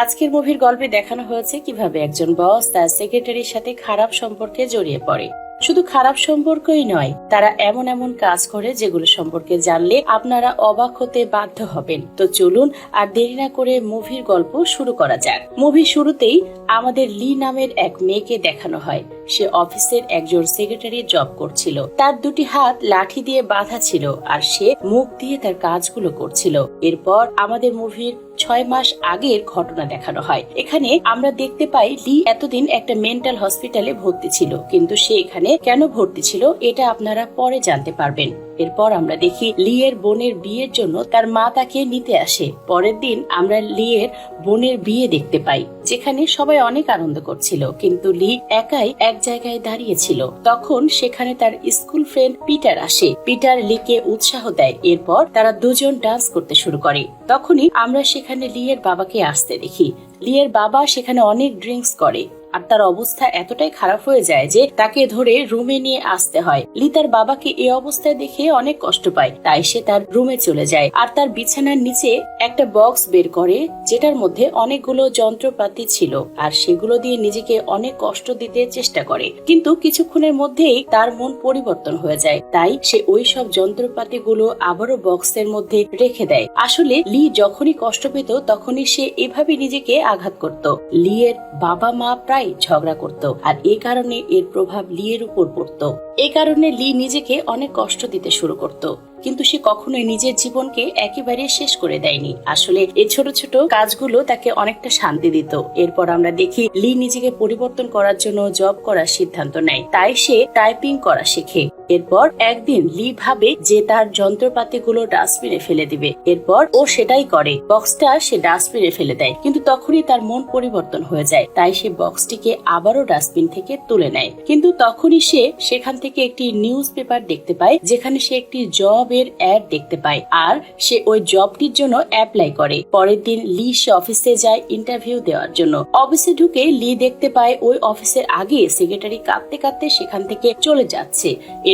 আজকের মুভির গল্পে দেখানো হয়েছে কীভাবে একজন বস তার সেক্রেটারির সাথে খারাপ সম্পর্কে জড়িয়ে পড়ে। শুধু খারাপ সম্পর্কই নয়, তারা এমন এমন কাজ করে যেগুলো সম্পর্কে জানলে আপনারা অবাক হতে বাধ্য হবেন। তো চলুন আর দেরি না করে মুভির গল্প শুরু করা যাক। মুভির শুরুতেই আমাদের লি নামের এক মেয়েকে দেখানো হয়। সে অফিসের একজন সেক্রেটারি জব করছিল। তার দুটি হাত লাঠি দিয়ে বাঁধা ছিল আর সে মুখ দিয়ে তার কাজগুলো করছিল। এরপর আমাদের মুভির ছয় মাস আগের ঘটনা দেখানো হয়। এখানে আমরা দেখতে পাই, লি এতদিন একটা মেন্টাল হসপিটালে ভর্তি ছিল, কিন্তু সে এখানে কেন ভর্তি ছিল, এটা আপনারা পরে জানতে পারবেন। এরপর আমরা দেখি লিয়ের বোনের বিয়ের জন্য তার মা তাকে নিতে আসে। পরের দিন আমরা লিয়ের বোনের বিয়ে দেখতে পাই, যেখানে সবাই অনেক আনন্দ করছিল, কিন্তু লি একাই এক জায়গায় দাঁড়িয়েছিল তখন সেখানে তার স্কুল ফ্রেন্ড পিটার আসে। পিটার লিকে উৎসাহ দেয়, এরপর তারা দুজন ডান্স করতে শুরু করে। তখনই আমরা সেখানে লিয়ের বাবাকে আসতে দেখি। লিয়ের বাবা সেখানে অনেক ড্রিঙ্কস করে। আর তার অবস্থা এতটাই খারাপ হয়ে যায় যে তাকে ধরে রুমে নিয়ে আসতে হয়। লি তার বাবাকে এই অবস্থায় দেখে অনেক কষ্ট পায়। তাই সে তার রুমে চলে যায়। আর তার বিছানার নিচে একটা বক্স বের করে, যেটার মধ্যে অনেকগুলো যন্ত্রপাতি ছিল আর সেগুলো দিয়ে নিজেকে অনেক কষ্ট দিতে চেষ্টা করে। কিন্তু কিছুক্ষণের মধ্যেই তার মন পরিবর্তন হয়ে যায়। তাই সে ওই সব যন্ত্রপাতিগুলো আবারও বক্সের মধ্যে রেখে দেয়। আসলে লি যখনই কষ্ট পেত, তখনই সে এভাবে নিজেকে আঘাত করত। লিয়ের বাবা মা প্রায় ঝগড়া করত আর এ কারণে এর প্রভাব লিয়ের উপর পড়ত। এ কারণে লি নিজেকে অনেক কষ্ট দিতে শুরু করত। কিন্তু সে কখনোই নিজের জীবনকে একেবারে শেষ করে দেয়নি। আসলে এই ছোট ছোট কাজগুলো তাকে অনেকটা শান্তি দিত। এরপর আমরা দেখি লি নিজেকে পরিবর্তন করার জন্য জব করার সিদ্ধান্ত নেয়। তাই সে টাইপিং করা শেখে। এরপর একদিন লি ভাবে যে তার যন্ত্রপাতিগুলো ডাস্টবিনে ফেলে দিবে। এরপর ও সেটাই করে। বক্সটা সে ডাস্টবিনে ফেলে দেয়। কিন্তু তখনই তার মন পরিবর্তন হয়ে যায়। তাই সে বক্সটিকে আবারও ডাস্টবিন থেকে তুলে নেয়। কিন্তু তখনই সে সেখান থেকে একটি নিউজ পেপার দেখতে পায়, যেখানে সে একটি জবের অ্যাড দেখতে পায় আর সে ওই জবটির জন্য অ্যাপ্লাই করে। পরের দিন লি সে অফিসে যায় ইন্টারভিউ দেওয়ার জন্য। অফিসে ঢুকে লি দেখতে পায় ওই অফিসের আগে সেক্রেটারি কাঁদতে কাঁদতে সেখান থেকে চলে যাচ্ছে।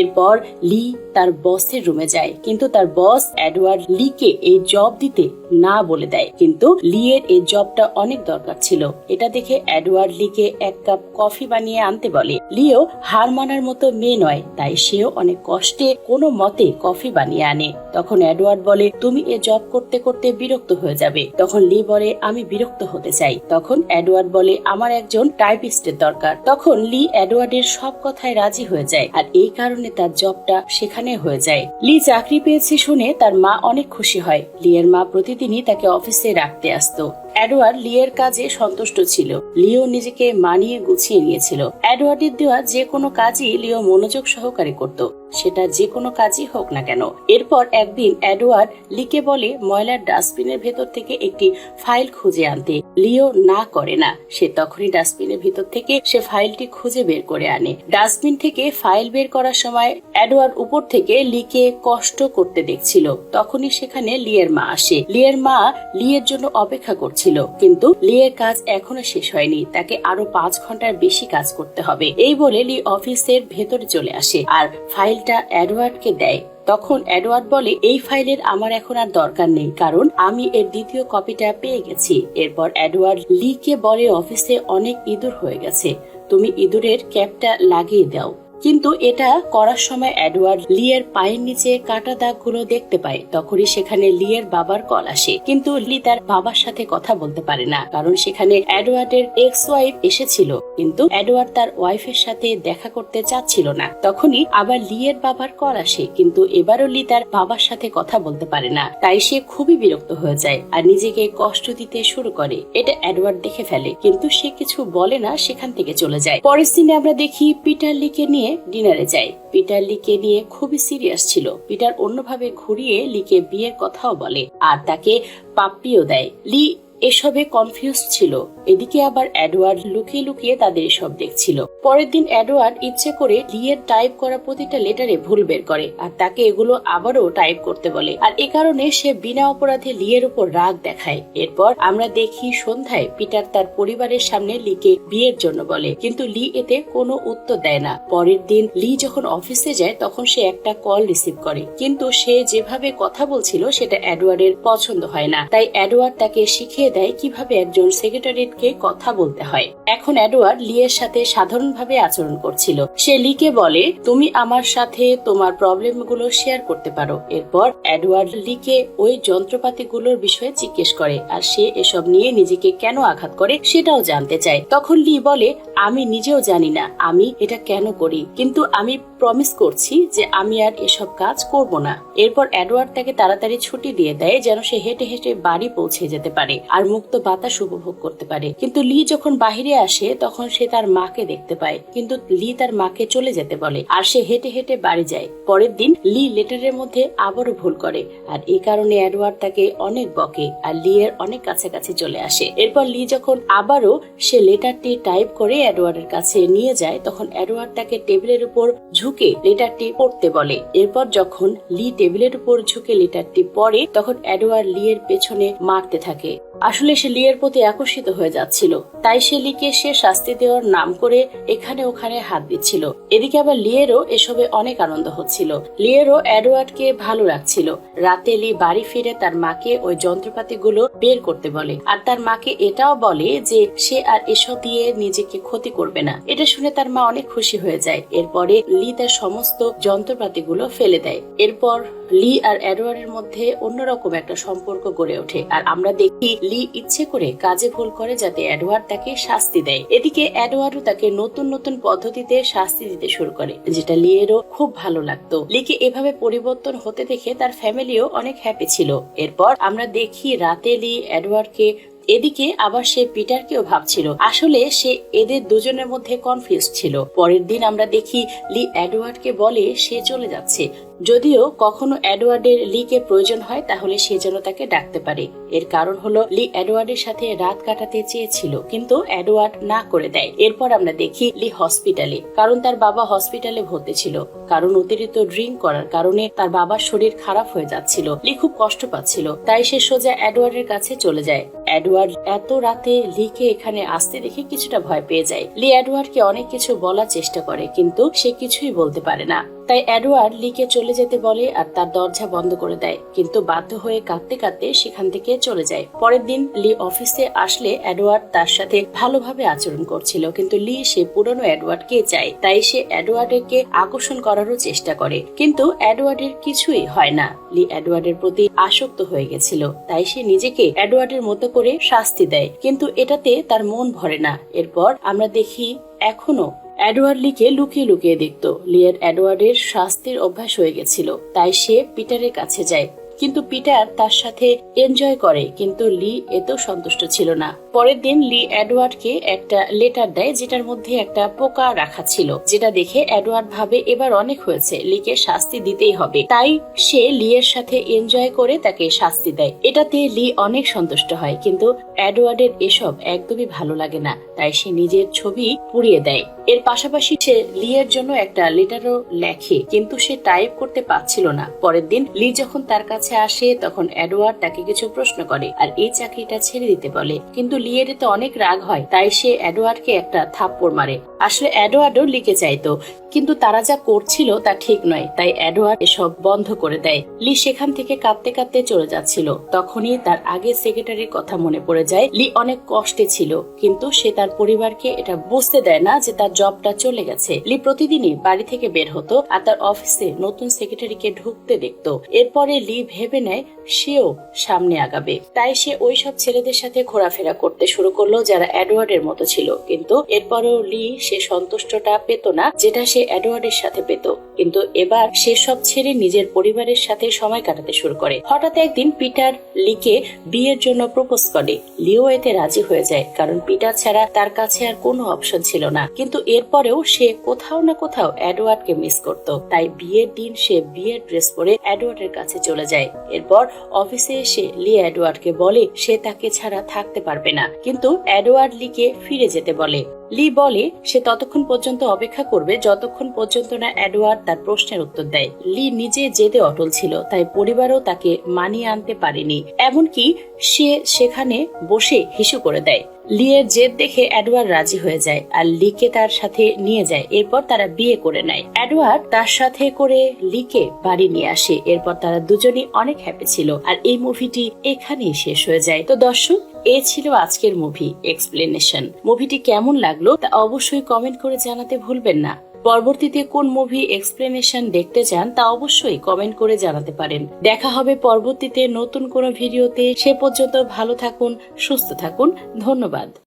এরপর লি তার বসের রুমে যায়। কিন্তু তার বস এডওয়ার্ড লিকে এই জব দিতে না বলে দেয়। কিন্তু লিয়ের এই জবটা অনেক দরকার ছিল। এটা দেখে এডওয়ার্ড লিকে এক কাপ কফি বানিয়ে আনতে বলে। লিও হার মানার মতো মেয়ে নয়, তাই সেও অনেক কষ্টে কোনো মতে কফি বানিয়ে আনে। তখন এডওয়ার্ড বলে, তুমি এ জব করতে করতে বিরক্ত হয়ে যাবে। তখন লি বলে, আমি বিরক্ত হতে চাই। তখন এডওয়ার্ড বলে, আমার একজন টাইপিস্টের দরকার। তখন লি এডওয়ার্ডের সব কথায় রাজি হয়ে যায়। আর এই কারণে তার জবটা সেখানে হয়ে যায়। লি চাকরি পেয়েছে শুনে তার মা অনেক খুশি হয়। লিয়ের মা প্রতিদিনই তাকে অফিসে রাখতে আসতো। এডওয়ার্ড লিয়ের কাজে সন্তুষ্ট ছিল। লিও নিজেকে মানিয়ে গুছিয়ে নিয়েছিল। এডওয়ার্ডের দেওয়া যে কোনো কাজই লিও মনোযোগ সহকারে করত। সেটা যে কোনো কাজই হোক না কেন। এরপর একদিন এডওয়ার্ড লিকে বলে, ময়লার ডাস্টবিনের ভেতর থেকে একটি ফাইল খুঁজে আনতে। লিও না করে না। সে তখনই ডাস্টবিনের ভেতর থেকে সে ফাইলটি খুঁজে বের করে আনে। ডাস্টবিন থেকে ফাইল বের করার সময় এডওয়ার্ড উপর থেকে লিকে কষ্ট করতে দেখছিল। তখনই সেখানে লিয়ের মা আসে। লিয়ের মা লিয়ের জন্য অপেক্ষা করছিল কিন্তু লিয়ের কাজ এখনও শেষ হয়নি। তাকে আরও পাঁচ ঘণ্টার বেশি কাজ করতে হবে। এই বলে লি অফিসের ভেতরে চলে আসে আর ফাইলটা এডওয়ার্ডকে দেয়। তখন এডওয়ার্ড বলে, এই ফাইলের আমার এখন আর দরকার নেই, কারণ আমি এর দ্বিতীয় কপিটা পেয়ে গেছি। এরপর এডওয়ার্ড লিকে বলে, অফিসে অনেক ইঁদুর হয়ে গেছে। তুমি ইঁদুরের ক্যাপটা লাগিয়ে দাও। কিন্তু এটা করার সময় এডওয়ার্ড লিয়ের পায়ের নিচে কাটা দাগগুলো দেখতে পায়। তখনই সেখানে লিয়ের বাবার কল আসে। কিন্তু লি তার বাবার সাথে কথা বলতে পারে না, কারণ সেখানে এডওয়ার্ডের এক্স ওয়াইফ এসেছিল। কিন্তু এডওয়ার্ড তার ওয়াইফের সাথে দেখা করতে চাচ্ছিল না। তখনই আবার লিয়ের বাবার কল আসে, কিন্তু এবারও লি তার বাবার সাথে কথা বলতে পারে না। তাই সে খুবই বিরক্ত হয়ে যায় আর নিজেকে কষ্ট দিতে শুরু করে। এটা এডওয়ার্ড দেখে ফেলে, কিন্তু সে কিছু বলে না, সেখান থেকে চলে যায়। পরের দিনে আমরা দেখি পিটার লিকে নিয়ে ডিনারে যায়। পিটার লিকে নিয়ে খুবই সিরিয়াস ছিল। পিটার অন্যভাবে ঘুরিয়ে লিকে বিয়ের কথাও বলে আর তাকে পাপ্পিও দেয়। লি এসবে কনফিউজ ছিল। এদিকে আবার এডওয়ার্ড লুকিয়ে লুকিয়ে তাদের এসব দেখছিল। পরের দিন এডওয়ার্ড ইচ্ছে করে লিয়ের টাইপ করা প্রতিটা লেটারে ভুল বের করে আর তাকে এগুলো আবারও টাইপ করতে বলে। আর এ কারণে সে বিনা অপরাধে লিয়ের উপর রাগ দেখায়। এরপর আমরা দেখি সন্ধ্যায় পিটার তার পরিবারের সামনে লিকে বিয়ের জন্য বলে। কিন্তু লি এতে কোনো উত্তর দেয় না। পরের দিন লি যখন অফিসে যায় তখন সে একটা কল রিসিভ করে। কিন্তু সে যেভাবে কথা বলছিল সেটা এডওয়ার্ডের পছন্দ হয় না। তাই এডওয়ার্ড তাকে শিখিয়ে দেয় কীভাবে একজন সেক্রেটারিটকে কথা বলতে হয়। এখন এডওয়ার্ড লিয়ের সাথে সাধারণভাবে আচরণ করছিল। সে লিকে বলে, তুমি আমার সাথে তোমার প্রবলেমগুলো শেয়ার করতে পারো। এরপর এডওয়ার্ড লিকে ওই যন্ত্রপাতিগুলোর বিষয়ে জিজ্ঞেস করে, আর সে এসব নিয়ে নিজেকে কেন আঘাত করে সেটাও জানতে চায়। তখন লি বলে, আমি নিজেও জানি না, আমি এটা কেন করি, কিন্তু আমি প্রমিস করছি যে আমি আর এসব কাজ করব না। এরপর এডওয়ার্ড তাকে তাড়াতাড়ি ছুটি দিয়ে দেয় যেন সে হেঁটে হেঁটে বাড়ি পৌঁছে যেতে পারে। আর মুক্ত বাতাস উপভোগ করতে পারে। কিন্তু লি যখন বাহিরে আসে, তখন সে তার মাকে দেখতে পায়। কিন্তু লি তার মাকে চলে যেতে বলে আর সে হেঁটে হেঁটে বাড়ি যায়। পরের দিন লি লেটারের মধ্যে আবারও ভুল করে আর এই কারণে অ্যাডওয়ার্ড তাকে অনেক বকে আর লি এর অনেক কাছাকাছি চলে আসে। এরপর লি যখন আবারও সে লেটারটি টাইপ করে এডওয়ার্ডের কাছে নিয়ে যায়, তখন অ্যাডওয়ার্ড তাকে টেবিলের উপর ঝুঁকে লেটারটি পড়তে বলে। এরপর যখন লি টেবিলের উপর ঝুঁকে লেটারটি পড়ে, তখন অ্যাডওয়ার্ড লি এর পেছনে মারতে থাকে। আসলে সে লিয়ের প্রতি আকর্ষিত হয়ে যাচ্ছিল। তাই সে লিকে সে শাস্তি দেওয়ার নাম করে এখানে ওখানে হাত দিচ্ছিল। এদিকে আবার লিয়েরও এসবে অনেক আনন্দ হচ্ছিল। লিয়েরও এডওয়ার্ডকে ভালো লাগছিল রাতে লি বাড়ি ফিরে তার মাকে ওই যন্ত্রপাতিগুলো বের করতে বলে। আর তার মাকে এটাও বলে যে সে আর এসব দিয়ে নিজেকে ক্ষতি করবে না। এটা শুনে তার মা অনেক খুশি হয়ে যায়। এরপরে লি তার সমস্ত যন্ত্রপাতিগুলো ফেলে দেয়। এরপর লি আর এডওয়ার্ডের মধ্যে অন্যরকম একটা সম্পর্ক গড়ে ওঠে। আর আমরা দেখি লি ইচ্ছে করে কাজে ভুল করে যাতে এডওয়ার্ড তাকে শাস্তি দেয়। এদিকে এডওয়ার্ডও তাকে নতুন নতুন পদ্ধতিতে শাস্তি দিতে শুরু করে, যেটা লিয়েরও খুব ভালো লাগতো। লিকে এভাবে পরিবর্তন হতে দেখে তার ফ্যামিলিও অনেক হ্যাপি ছিল। এরপর আমরা দেখি রাতে লি এডওয়ার্ডকে, এদিকে আবার সে পিটারকেও ভাবছিল। আসলে সে এদের দুজনের মধ্যে কনফিউজ ছিল। পরের দিন আমরা দেখি লি এডওয়ার্ডকে বলে সে চলে যাচ্ছে। যদিও কখনো এডওয়ার্ডের লিকে প্রয়োজন হয়, তাহলে সে যেন তাকে ডাকতে পারে। এর কারণ হলো, লি এডওয়ার্ডের সাথে রাত কাটাতে চেয়েছিল, কিন্তু এডওয়ার্ড না করে দেয়। এরপর আমরা দেখি লি হসপিটালে, কারণ তার বাবা হসপিটালে ভর্তি ছিল। কারণ অতিরিক্ত ড্রিঙ্ক করার কারণে তার বাবার শরীর খারাপ হয়ে যাচ্ছিল। লি খুব কষ্ট পাচ্ছিল, তাই সে সোজা এডওয়ার্ডের কাছে চলে যায়। এডওয়ার্ড এত রাতে লিকে এখানে আসতে দেখে কিছুটা ভয় পেয়ে যায়। লি এডওয়ার্ডকে অনেক কিছু বলার চেষ্টা করে, কিন্তু সে কিছুই বলতে পারে না। তাই অ্যাডওয়ার্ড লিকে চলে যেতে বলে আর তার দরজা বন্ধ করে দেয়। কিন্তু বাধ্য হয়ে কাঁদতে কাঁদতে সেখান থেকে চলে যায়। পরের দিন লি অফিসে আসলে অ্যাডওয়ার্ড তার সাথে ভালোভাবে আচরণ করছিল। কিন্তু লি সে পুরনো এডওয়ার্ডকে চায়। তাই সে এডওয়ার্ডকে আকর্ষণ করারও চেষ্টা করে। কিন্তু এডওয়ার্ডের কিছুই হয় না। লি এডওয়ার্ডের প্রতি আসক্ত হয়ে গেছিল। তাই সে নিজেকে এডওয়ার্ডের মতো করে শাস্তি দেয়। কিন্তু এটাতে তার মন ভরে না। এরপর আমরা দেখি এখনও এডওয়ার্ড লিকে লুকিয়ে লুকিয়ে দেখত। লিয়ার এডওয়ার্ডের শাস্তির অভ্যাস হয়ে গেছিল, তাই সে পিটারের কাছে যায়। কিন্তু পিটার তার সাথে এনজয় করে, কিন্তু লি এত সন্তুষ্ট ছিল না। পরের দিন লি এডওয়ার্ডকে একটা লেটার দেয় যেটার মধ্যে একটা পোকা রাখা ছিল, যেটা দেখে এডওয়ার্ড ভাবে এবার অনেক হয়েছে, লিকে শাস্তি দিতেই হবে। তাই সে লি এর সাথে এনজয় করে তাকে শাস্তি দেয়। এটাতে লি অনেক সন্তুষ্ট হয়, কিন্তু এডওয়ার্ডের এসব একদমই ভালো লাগে না, তাই সে নিজের ছবি পুড়িয়ে দেয়। এর পাশাপাশি সে লিয়ের জন্য একটা লেটারও লেখে, কিন্তু সে টাইপ করতে পারছিল না। পরের দিন লি যখন তার কাছে আসে, তখন এডওয়ার্ড তাকে কিছু প্রশ্ন করে, আর এই চাকরিটা ছেড়ে দিতে বলে। কিন্তু লিয়ের তো অনেক রাগ হয়, তাই সে এডওয়ার্ডকে একটা থাপ্পড় মারে। আসলে এডওয়ার্ডও লিখে চাইতো, কিন্তু তারা যা করছিল তা ঠিক নয়, তাই এডওয়ার্ড এসব বন্ধ করে দেয়। লি সেখান থেকে কাঁদতে কাঁদতে চলে যাচ্ছিল। তখনই তার আগে সেক্রেটারির কথা মনে পড়ে যায়, লি অনেক কষ্টে ছিল, কিন্তু সে তার পরিবারকে এটা বুঝতে দেয় না যে তার জবটা চলে গেছে। লি প্রতিদিনই বাড়ি থেকে বের হতো আর তার অফিসে নতুন সেক্রেটারিকে ঢুকতে দেখতো। এরপরে লি ভেবে নেয়, সেও সামনে আগাবে। তাই সে ওই সব ছেলেদের সাথে ঘোরাফেরা করতে। শুরু করল যারা এডওয়ার্ডের মতো ছিল। কিন্তু এরপরেও লি সে সন্তুষ্টটা পেত না যেটা সে এডওয়ার্ডের সাথে পেত। কিন্তু এবার সে সব ছেড়ে নিজের পরিবারের সাথে সময় কাটাতে শুরু করে। হঠাৎ একদিন পিটার লিকে বিয়ের জন্য প্রপোজ করে। লিও এতে রাজি হয়ে যায়, কারণ পিটার ছাড়া তার কাছে আর কোনো অপশন ছিল না। কিন্তু এরপরেও সে কোথাও না কোথাও এডওয়ার্ডকে মিস করত। তাই বিয়ের দিন সে বিয়ের ড্রেস পরে এডওয়ার্ডের কাছে চলে যায়। এরপর অফিসে এসে লি এডওয়ার্ডকে বলে সে তাকে ছাড়া থাকতে পারবে না। কিন্তু এডওয়ার্ড লিকে ফিরে যেতে বলে। লি বলে, সে ততক্ষণ পর্যন্ত অপেক্ষা করবে, যতক্ষণ পর্যন্ত না এডওয়ার্ড তার প্রশ্নের উত্তর দেয়। লি নিজে যেতে অটল ছিল, তাই পরিবারও তাকে মানিয়ে আনতে পারেনি। এমনকি সে সেখানে বসে হিসু করে দেয়। লিয়ের জেদ দেখে অ্যাডওয়ার্ড রাজি হয়ে যায় আর লিকে তার সাথে নিয়ে যায়। এরপর তারা বিয়ে করে নেয়। অ্যাডওয়ার্ড তার সাথে করে লিকে বাড়ি নিয়ে আসে। এরপর তারা দুজনই অনেক হ্যাপি ছিল আর এই মুভিটি এখানেই শেষ হয়ে যায়। তো দর্শক, এ ছিল আজকের মুভি এক্সপ্লেনেশন মুভিটি কেমন লাগল তা অবশ্যই কমেন্ট করে জানাতে ভুলবেন না। পরবর্তীতে কোন মুভি এক্সপ্লেনেশন দেখতে চান তা অবশ্যই কমেন্ট করে জানাতে পারেন। দেখা হবে পরবর্তীতে নতুন কোনো ভিডিওতে সে পর্যন্ত ভালো থাকুন, সুস্থ থাকুন। ধন্যবাদ।